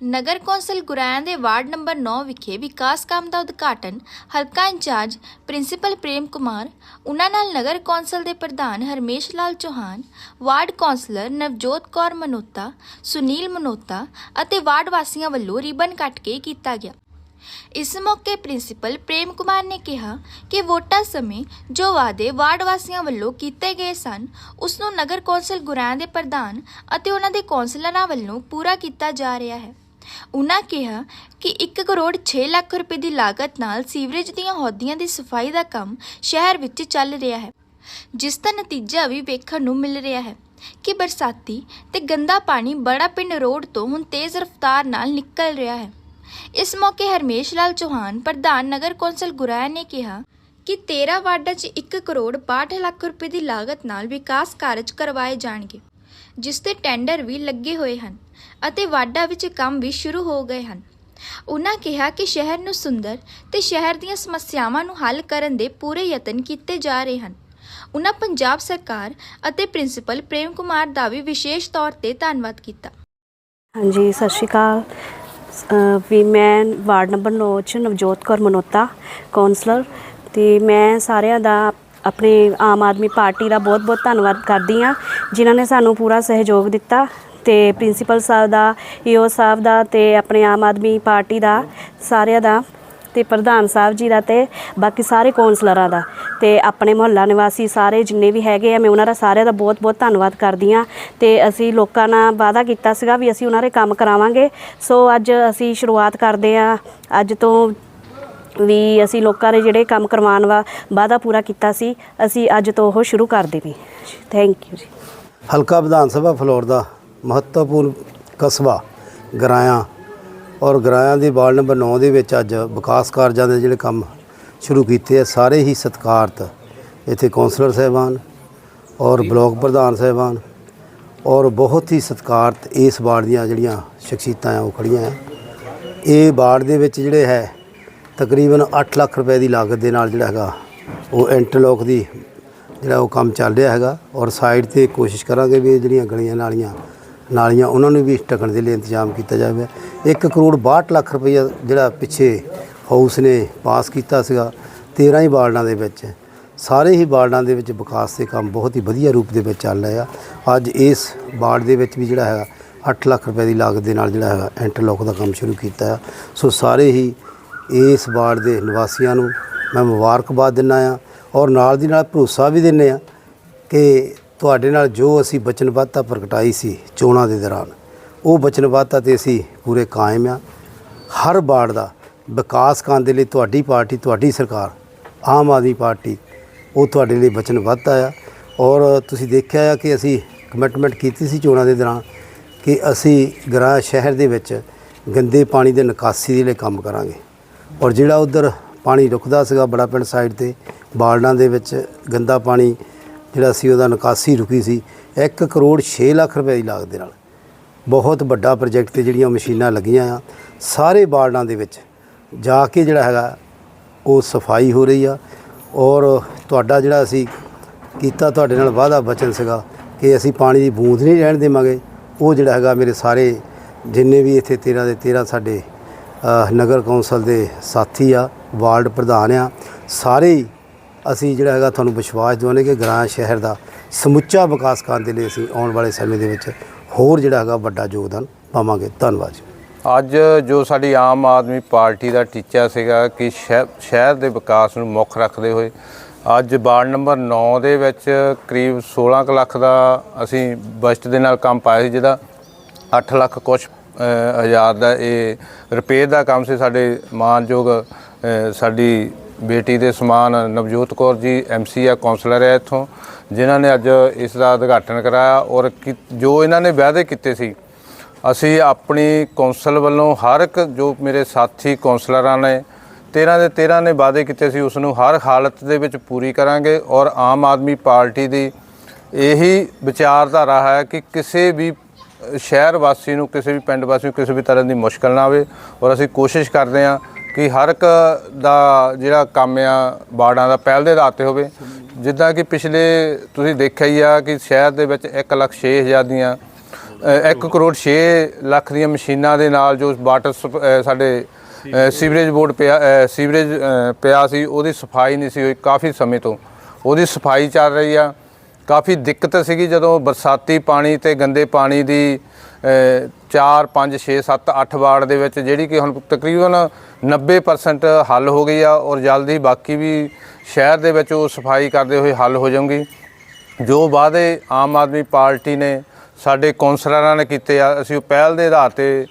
ਨਗਰ council ਗੁਰਾਇਆਂ ਦੇ ward number 9 ਵਿਖੇ ਵਿਕਾਸ ਕੰਮ ਦਾ ਉਦਘਾਟਨ, ਹਲਕਾ ਇੰਚਾਰਜ ਪ੍ਰਿੰਸੀਪਲ ਪ੍ਰੇਮ ਕੁਮਾਰ, ਉਹਨਾਂ ਨਾਲ ਨਗਰ ਕੌਂਸਲ ਦੇ ਪ੍ਰਧਾਨ ਹਰਮੇਸ਼ ਲਾਲ ਚੌਹਾਨ, ਵਾਰਡ ਕੌਂਸਲਰ ਨਵਜੋਤ ਕੌਰ ਮਨੋਤਾ, ਸੁਨੀਲ ਮਨੋਤਾ ਅਤੇ ਵਾਰਡ ਵਾਸੀਆਂ ਵੱਲੋਂ ਰਿਬਨ ਕੱਟ ਕੇ ਕੀਤਾ ਗਿਆ। ਇਸ ਮੌਕੇ ਪ੍ਰਿੰਸੀਪਲ ਪ੍ਰੇਮ ਕੁਮਾਰ ਨੇ ਕਿਹਾ ਕਿ ਵੋਟਾਂ ਸਮੇਂ ਜੋ ਵਾਅਦੇ ਵਾਰਡ ਵਾਸੀਆਂ ਵੱਲੋਂ ਕੀਤੇ ਗਏ ਸਨ, ਉਸ ਨੂੰ ਨਗਰ ਕੌਂਸਲ ਗੁਰਾਂ ਦੇ ਪ੍ਰਧਾਨ ਅਤੇ ਉਹਨਾਂ ਦੇ ਕੌਂਸਲਰਾਂ ਵੱਲੋਂ ਪੂਰਾ ਕੀਤਾ ਜਾ ਰਿਹਾ ਹੈ। ਉਨ੍ਹਾਂ ਕਿਹਾ ਕਿ 1 ਕਰੋੜ 6 ਲੱਖ ਰੁਪਏ ਦੀ ਲਾਗਤ ਨਾਲ ਸੀਵਰੇਜ ਦੀਆਂ ਹੌਦੀਆਂ ਦੀ ਸਫ਼ਾਈ ਦਾ ਕੰਮ ਸ਼ਹਿਰ ਵਿੱਚ ਚੱਲ ਰਿਹਾ ਹੈ, ਜਿਸ ਦਾ ਨਤੀਜਾ ਵੀ ਵੇਖਣ ਨੂੰ ਮਿਲ ਰਿਹਾ ਹੈ ਕਿ ਬਰਸਾਤੀ ਤੇ ਗੰਦਾ ਪਾਣੀ ਬੜਾ ਪਿੰਡ ਰੋਡ ਤੋਂ ਹੁਣ ਤੇਜ਼ ਰਫ਼ਤਾਰ ਨਾਲ ਨਿਕਲ ਰਿਹਾ ਹੈ। ਇਸ ਮੌਕੇ ਹਰਮੇਸ਼ ਲਾਲ ਚੌਹਾਨ, ਪ੍ਰਧਾਨ ਨਗਰ ਕੌਂਸਲ ਗੁਰਾਇਆ ਨੇ ਕਿਹਾ ਕਿ 13 ਵਾਰਡਾਂ 'ਚ 1 ਕਰੋੜ 62 ਲੱਖ ਰੁਪਏ ਦੀ ਲਾਗਤ ਨਾਲ ਵਿਕਾਸ ਕਾਰਜ ਕਰਵਾਏ ਜਾਣਗੇ, ਜਿਸ ਤੇ ਟੈਂਡਰ ਵੀ ਲੱਗੇ ਹੋਏ ਹਨ। ਅਤੇ ਵਾਰਡਾਂ ਵਿੱਚ ਕੰਮ ਵੀ ਸ਼ੁਰੂ ਹੋ ਗਏ ਹਨ। ਉਹਨਾਂ ਕਿਹਾ ਕਿ ਸ਼ਹਿਰ ਨੂੰ ਸੁੰਦਰ ਤੇ ਸ਼ਹਿਰ ਦੀਆਂ ਸਮੱਸਿਆਵਾਂ ਨੂੰ ਹੱਲ ਕਰਨ ਦੇ ਪੂਰੇ ਯਤਨ ਕੀਤੇ ਜਾ ਰਹੇ ਹਨ। ਉਹਨਾਂ ਪੰਜਾਬ ਸਰਕਾਰ ਅਤੇ ਪ੍ਰਿੰਸੀਪਲ ਪ੍ਰੇਮ ਕੁਮਾਰ ਦਾ ਵੀ ਵਿਸ਼ੇਸ਼ ਤੌਰ ਤੇ ਧੰਨਵਾਦ ਕੀਤਾ। ਹਾਂਜੀ, ਸਤਿ ਸ਼੍ਰੀ ਅਕਾਲ। ਵੀ ਮੈਂ ਵਾਰਡ ਨੰਬਰ 9 ਚ ਨਵਜੋਤ ਕੌਰ ਮਨੋਤਾ ਕਾਉਂਸਲਰ ਤੇ ਮੈਂ ਸਾਰਿਆਂ ਦਾ ਆਪਣੇ ਆਮ ਆਦਮੀ ਪਾਰਟੀ ਦਾ ਬਹੁਤ-ਬਹੁਤ ਧੰਨਵਾਦ ਕਰਦੀ ਆ ਜਿਨ੍ਹਾਂ ਨੇ ਸਾਨੂੰ ਪੂਰਾ ਸਹਿਯੋਗ ਦਿੱਤਾ। ਤੇ ਪ੍ਰਿੰਸੀਪਲ ਸਾਹਿਬ ਦਾ, ਈਓ ਸਾਹਿਬ ਦਾ ਤੇ ਆਪਣੇ ਆਮ ਆਦਮੀ ਪਾਰਟੀ ਦਾ, ਸਾਰਿਆਂ ਦਾ ਤੇ ਪ੍ਰਧਾਨ ਸਾਹਿਬ ਜੀ ਦਾ ਤੇ ਬਾਕੀ ਸਾਰੇ ਕੌਂਸਲਰਾਂ ਦਾ ਤੇ ਆਪਣੇ ਮੁਹੱਲਾ ਨਿਵਾਸੀ ਸਾਰੇ ਜਿੰਨੇ ਵੀ ਹੈਗੇ ਆ, ਮੈਂ ਉਹਨਾਂ ਦਾ ਸਾਰਿਆਂ ਦਾ ਬਹੁਤ-ਬਹੁਤ ਧੰਨਵਾਦ ਕਰਦੀ ਆ ਤੇ ਅਸੀਂ ਲੋਕਾਂ ਨਾਲ ਵਾਅਦਾ ਕੀਤਾ ਸੀਗਾ ਵੀ ਅਸੀਂ ਉਹਨਾਂ ਦੇ ਕੰਮ ਕਰਾਵਾਂਗੇ। ਸੋ ਅੱਜ ਅਸੀਂ ਸ਼ੁਰੂਆਤ ਕਰਦੇ ਆ ਅੱਜ ਤੋਂ ਵੀ ਅਸੀਂ ਲੋਕਾਂ ਦੇ ਜਿਹੜੇ ਕੰਮ ਕਰਵਾਉਣ ਵਾ, ਵਾਅਦਾ ਪੂਰਾ ਕੀਤਾ ਸੀ। ਅਸੀਂ ਅੱਜ ਤੋਂ ਉਹ ਸ਼ੁਰੂ ਕਰ ਦੇਣੀ ਥੈਂਕ ਯੂ ਜੀ। ਹਲਕਾ ਵਿਧਾਨ ਸਭਾ ਫਲੋਰ ਦਾ। ਮਹੱਤਵਪੂਰਨ ਕਸਬਾ ਗਰਾਇਆ ਔਰ ਗਰਾਇਆ ਦੀ ਵਾਰਡ ਨੰਬਰ 9 ਦੇ ਵਿੱਚ ਅੱਜ ਵਿਕਾਸ ਕਾਰਜਾਂ ਦੇ ਜਿਹੜੇ ਕੰਮ ਸ਼ੁਰੂ ਕੀਤੇ ਆ, ਸਾਰੇ ਹੀ ਸਤਿਕਾਰਤ ਇੱਥੇ ਕੌਂਸਲਰ ਸਾਹਿਬਾਨ ਔਰ ਬਲਾਕ ਪ੍ਰਧਾਨ ਸਾਹਿਬਾਨ ਔਰ ਬਹੁਤ ਹੀ ਸਤਿਕਾਰਤ ਇਸ ਵਾਰਡ ਦੀਆਂ ਜਿਹੜੀਆਂ ਸ਼ਖਸੀਅਤਾਂ ਆ, ਉਹ ਖੜੀਆਂ ਆ। ਇਹ ਵਾਰਡ ਦੇ ਵਿੱਚ ਜਿਹੜੇ ਹੈ, ਤਕਰੀਬਨ 8 ਲੱਖ ਰੁਪਏ ਦੀ ਲਾਗਤ ਦੇ ਨਾਲ ਜਿਹੜਾ ਹੈਗਾ, ਉਹ ਇੰਟਰਲੋਕ ਦੀ ਜਿਹੜਾ ਉਹ ਕੰਮ ਚੱਲ ਰਿਹਾ ਹੈਗਾ ਔਰ ਸਾਈਡ ਤੇ ਕੋਸ਼ਿਸ਼ ਕਰਾਂਗੇ ਵੀ ਇਹ ਜਿਹੜੀਆਂ ਗਲੀਆਂ ਨਾਲੀਆਂ ਨਾਲੀਆਂ, ਉਹਨਾਂ ਨੂੰ ਵੀ ਢੱਕਣ ਦੇ ਲਈ ਇੰਤਜ਼ਾਮ ਕੀਤਾ ਜਾਵੇ। 1 ਕਰੋੜ 62 ਲੱਖ ਰੁਪਈਆ ਜਿਹੜਾ ਪਿੱਛੇ ਹਾਊਸ ਨੇ ਪਾਸ ਕੀਤਾ ਸੀਗਾ 13 ਹੀ ਵਾਰਡਾਂ ਦੇ ਵਿੱਚ। ਸਾਰੇ ਹੀ ਵਾਰਡਾਂ ਦੇ ਵਿੱਚ ਵਿਕਾਸ ਦੇ ਕੰਮ ਬਹੁਤ ਹੀ ਵਧੀਆ ਰੂਪ ਦੇ ਵਿੱਚ ਚੱਲ ਰਹੇ। ਆ ਅੱਜ ਇਸ ਵਾਰਡ ਦੇ ਵਿੱਚ ਵੀ ਜਿਹੜਾ ਹੈਗਾ 8 ਲੱਖ ਰੁਪਏ ਦੀ ਲਾਗਤ ਦੇ ਨਾਲ ਜਿਹੜਾ ਹੈਗਾ ਇੰਟਰਲੋਕ ਦਾ ਕੰਮ ਸ਼ੁਰੂ ਕੀਤਾ ਆ ਸੋ ਸਾਰੇ ਹੀ ਇਸ ਵਾਰਡ ਦੇ ਨਿਵਾਸੀਆਂ ਨੂੰ ਮੈਂ ਮੁਬਾਰਕਬਾਦ ਦਿੰਦਾ ਆ ਔਰ ਨਾਲ ਦੀ ਨਾਲ ਭਰੋਸਾ ਵੀ ਦਿੰਦੇ ਆ ਕਿ ਤੁਹਾਡੇ ਨਾਲ ਜੋ ਅਸੀਂ ਵਚਨਬੱਧਤਾ ਪ੍ਰਗਟਾਈ ਸੀ ਚੋਣਾਂ ਦੇ ਦੌਰਾਨ, ਉਹ ਵਚਨਬੱਧਤਾ ਤੇ ਅਸੀਂ ਪੂਰੇ ਕਾਇਮ ਆ। ਹਰ ਵਾਰਡ ਦਾ ਵਿਕਾਸ ਕਰਨ ਦੇ ਲਈ ਤੁਹਾਡੀ ਪਾਰਟੀ, ਤੁਹਾਡੀ ਸਰਕਾਰ, ਆਮ ਆਦਮੀ ਪਾਰਟੀ, ਉਹ ਤੁਹਾਡੇ ਲਈ ਵਚਨਬੱਧ ਆ। ਔਰ ਤੁਸੀਂ ਦੇਖਿਆ ਆ ਕਿ ਅਸੀਂ ਕਮਿਟਮੈਂਟ ਕੀਤੀ ਸੀ ਚੋਣਾਂ ਦੇ ਦੌਰਾਨ ਕਿ ਅਸੀਂ ਗ੍ਰਾਹ ਸ਼ਹਿਰ ਦੇ ਵਿੱਚ ਗੰਦੇ ਪਾਣੀ ਦੇ ਨਿਕਾਸੀ ਦੇ ਲਈ ਕੰਮ ਕਰਾਂਗੇ। ਔਰ ਜਿਹੜਾ ਉਧਰ ਪਾਣੀ ਰੁਕਦਾ ਸੀਗਾ ਬੜਾ ਪਿੰਡ ਸਾਈਡ ਤੇ ਬਾਲਡਾਂ ਦੇ ਵਿੱਚ ਗੰਦਾ ਪਾਣੀ ਜਿਹੜਾ ਸੀ ਉਹਦਾ ਨਿਕਾਸੀ ਰੁਕੀ ਸੀ 1 ਕਰੋੜ 6 ਲੱਖ ਰੁਪਏ ਦੀ ਲਾਗਤ ਦੇ ਨਾਲ। ਬਹੁਤ ਵੱਡਾ ਪ੍ਰੋਜੈਕਟ ਤੇ ਜਿਹੜੀਆਂ ਮਸ਼ੀਨਾਂ ਲੱਗੀਆਂ ਆ, ਸਾਰੇ ਬਾਲਡਾਂ ਦੇ ਵਿੱਚ ਜਾ ਕੇ ਜਿਹੜਾ ਹੈਗਾ, ਉਹ ਸਫ਼ਾਈ ਹੋ ਰਹੀ ਆ। ਔਰ ਤੁਹਾਡਾ ਜਿਹੜਾ ਅਸੀਂ ਕੀਤਾ, ਤੁਹਾਡੇ ਨਾਲ ਵਾਅਦਾ ਬਚਨ ਸੀਗਾ ਕਿ ਅਸੀਂ ਪਾਣੀ ਦੀ ਬੂੰਦ ਨਹੀਂ ਰਹਿਣ ਦੇਵਾਂਗੇ। ਉਹ ਜਿਹੜਾ ਹੈਗਾ ਮੇਰੇ ਸਾਰੇ ਜਿੰਨੇ ਵੀ ਇੱਥੇ 13 ਦੇ 13 ਸਾਡੇ ਨਗਰ ਕੌਂਸਲ ਦੇ ਸਾਥੀ ਆ, ਵਾਰਡ ਪ੍ਰਧਾਨ ਆ, ਸਾਰੇ ਹੀ ਅਸੀਂ ਜਿਹੜਾ ਹੈਗਾ ਤੁਹਾਨੂੰ ਵਿਸ਼ਵਾਸ ਦਿਵਾਉਂਦੇ ਕਿ ਗ੍ਰਾਂ ਸ਼ਹਿਰ ਦਾ ਸਮੁੱਚਾ ਵਿਕਾਸ ਕਰਨ ਦੇ ਲਈ ਅਸੀਂ ਆਉਣ ਵਾਲੇ ਸਮੇਂ ਦੇ ਵਿੱਚ ਹੋਰ ਜਿਹੜਾ ਹੈਗਾ ਵੱਡਾ ਯੋਗਦਾਨ ਪਾਵਾਂਗੇ। ਧੰਨਵਾਦ ਜੀ। ਅੱਜ ਜੋ ਸਾਡੀ ਆਮ ਆਦਮੀ ਪਾਰਟੀ ਦਾ ਟੀਚਾ ਸੀਗਾ ਕਿ ਸ਼ਹਿ- ਸ਼ਹਿਰ ਦੇ ਵਿਕਾਸ ਨੂੰ ਮੁੱਖ ਰੱਖਦੇ ਹੋਏ, ਅੱਜ ਵਾਰਡ ਨੰਬਰ 9 ਦੇ ਵਿੱਚ ਕਰੀਬ 16 ਕੁ ਲੱਖ ਦਾ ਅਸੀਂ ਬਜਟ ਦੇ ਨਾਲ ਕੰਮ ਪਾਇਆ ਸੀ, ਜਿਹਦਾ 8 ਲੱਖ ਕੁਛ ਹਜ਼ਾਰ ਦਾ ਇਹ ਰਿਪੇਅਰ ਦਾ ਕੰਮ ਸੀ। ਸਾਡੇ ਮਾਨਯੋਗ ਸਾਡੀ ਬੇਟੀ ਦੇ ਸਮਾਨ ਨਵਜੋਤ ਕੌਰ ਜੀ ਐਮਸੀ ਆ ਕਾਉਂਸਲਰ ਹੈ ਇੱਥੋਂ, ਜਿਨ੍ਹਾਂ ਨੇ ਅੱਜ ਇਸ ਦਾ ਉਦਘਾਟਨ ਕਰਾਇਆ ਔਰ ਕਿ- ਜੋ ਇਹਨਾਂ ਨੇ ਵਾਅਦੇ ਕੀਤੇ ਸੀ, ਅਸੀਂ ਆਪਣੀ ਕੌਂਸਲ ਵੱਲੋਂ ਹਰ ਇੱਕ ਜੋ ਮੇਰੇ ਸਾਥੀ ਕੌਂਸਲਰਾਂ ਨੇ 13 ਦੇ 13 ਨੇ ਵਾਅਦੇ ਕੀਤੇ ਸੀ, ਉਸ ਨੂੰ ਹਰ ਹਾਲਤ ਦੇ ਵਿੱਚ ਪੂਰੀ ਕਰਾਂਗੇ ਔਰ ਆਮ ਆਦਮੀ ਪਾਰਟੀ ਦੀ ਇਹੀ ਵਿਚਾਰਧਾਰਾ ਹੈ ਕਿ ਕਿਸੇ ਵੀ ਸ਼ਹਿਰ ਵਾਸੀ ਨੂੰ, ਕਿਸੇ ਵੀ ਪਿੰਡ ਵਾਸੀ ਨੂੰ ਕਿਸੇ ਵੀ ਤਰ੍ਹਾਂ ਦੀ ਮੁਸ਼ਕਲ ਨਾ ਆਵੇ ਔਰ ਅਸੀਂ ਕੋਸ਼ਿਸ਼ ਕਰਦੇ ਹਾਂ ਕਿ ਹਰ ਇੱਕ ਦਾ ਜਿਹੜਾ ਕੰਮ ਆ ਵਾਰਡਾਂ ਦਾ ਪਹਿਲ ਦੇ ਆਧਾਰ ਤੇ ਹੋਵੇ। ਜਿੱਦਾਂ ਕਿ ਪਿਛਲੇ ਤੁਸੀਂ ਦੇਖਿਆ ਹੀ ਆ ਕਿ ਸ਼ਹਿਰ ਦੇ ਵਿੱਚ 1 ਲੱਖ ਛੇ ਹਜ਼ਾਰ ਦੀਆਂ 1 ਕਰੋੜ 6 ਲੱਖ ਦੀਆਂ ਮਸ਼ੀਨਾਂ ਦੇ ਨਾਲ ਜੋ ਵਾਟਰ ਸਪ- ਸਾਡੇ ਸੀਵਰੇਜ ਬੋਰਡ ਪਿਆ ਸੀਵਰੇਜ ਪਿਆ ਸੀ, ਉਹਦੀ ਸਫ਼ਾਈ ਨਹੀਂ ਸੀ ਹੋਈ ਕਾਫੀ ਸਮੇਂ ਤੋਂ। ਉਹਦੀ ਸਫ਼ਾਈ ਚੱਲ ਰਹੀ ਆ। ਕਾਫੀ ਦਿੱਕਤ ਸੀਗੀ ਜਦੋਂ ਬਰਸਾਤੀ ਪਾਣੀ ਤੇ ਗੰਦੇ ਪਾਣੀ ਦੀ 4 5 6 7 8 ਵਾਰਡ ਦੇ ਵਿੱਚ ਜਿਹੜੀ ਕਿ ਹੁਣ ਤਕਰੀਬਨ 90% ਹੱਲ ਹੋ ਗਈ ਆ ਔਰ ਜਲਦੀ ਬਾਕੀ ਵੀ ਸ਼ਹਿਰ ਦੇ ਵਿੱਚ ਉਹ ਸਫ਼ਾਈ ਕਰਦੇ ਹੋਏ ਹੱਲ ਹੋ ਜਾਊਗੀ। ਜੋ ਵਾਅਦੇ ਆਮ ਆਦਮੀ ਪਾਰਟੀ ਨੇ ਸਾਡੇ ਕੌਂਸਲਰਾਂ ਨੇ ਕੀਤੇ ਆ, ਅਸੀਂ ਉਹ ਪਹਿਲ ਦੇ ਆਧਾਰ ਤੇ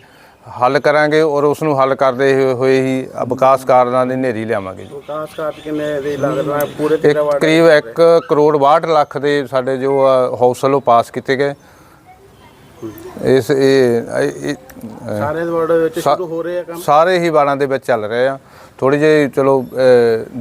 ਹੱਲ ਕਰਾਂਗੇ ਔਰ ਉਸ ਨੂੰ ਹੱਲ ਕਰਦੇ ਹੋਏ ਹੀ ਵਿਕਾਸ ਕਾਰਜਾਂ ਦੀ ਨੇਰੀ ਲਿਆਵਾਂਗੇ ਜੀ। ਵਿਕਾਸ ਕਾਰਜ ਕਿੰਨੇ ਦੇ ਲੱਗਦਾ ਹੈ? ਪੂਰੇ ਇੱਕ ਵਾਰਡ ਕਰੀਬ 1 ਕਰੋੜ 62 ਲੱਖ ਦੇ ਸਾਡੇ ਜੋ ਹਾਊਸਲ ਉਹ ਪਾਸ ਕੀਤੇ ਗਏ। ਇਸ ਇਹ ਸਾਰੇ ਵਾਰਡ ਵਿੱਚ ਸ਼ੁਰੂ ਹੋ ਰਹੇ ਆ ਕੰਮ? ਸਾਰੇ ਹੀ ਵਾਰਾਂ ਦੇ ਵਿੱਚ ਚੱਲ ਰਹੇ ਆ। ਥੋੜੀ ਜਿਹੀ ਚਲੋ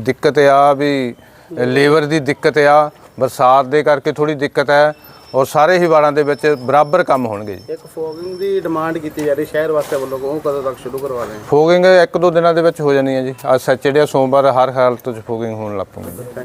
ਦਿੱਕਤ ਆ ਵੀ ਲੇਬਰ ਦੀ ਦਿੱਕਤ ਆ। ਬਰਸਾਤ ਦੇ ਕਰਕੇ ਥੋੜੀ ਦਿੱਕਤ ਹੈ। ਔਰ ਸਾਰੇ ਹੀ ਵਾਰਾਂ ਦੇ ਵਿੱਚ ਬਰਾਬਰ ਕੰਮ ਹੋਣਗੇ ਜੀ। ਇੱਕ ਫੋਗਿੰਗ ਦੀ ਡਿਮਾਂਡ ਕੀਤੀ ਜਾ ਰਹੀ ਸ਼ਹਿਰ ਵਾਸਤੇ ਵੱਲੋਂ ਉਹ ਕਦੋਂ ਤੱਕ ਸ਼ੁਰੂ ਕਰਵਾ ਰਹੇ ਫੋਗਿੰਗ ਇੱਕ ਦੋ ਦਿਨਾਂ ਦੇ ਵਿੱਚ ਹੋ ਜਾਣੀ ਹੈ ਜੀ। ਅੱਜ ਸੈਚਰਡੇ ਸੋਮਵਾਰ ਹਰ ਹਾਲਤ 'ਚ ਫੋਗਿੰਗ ਹੋਣ ਲੱਗ ਪਊਗੀ।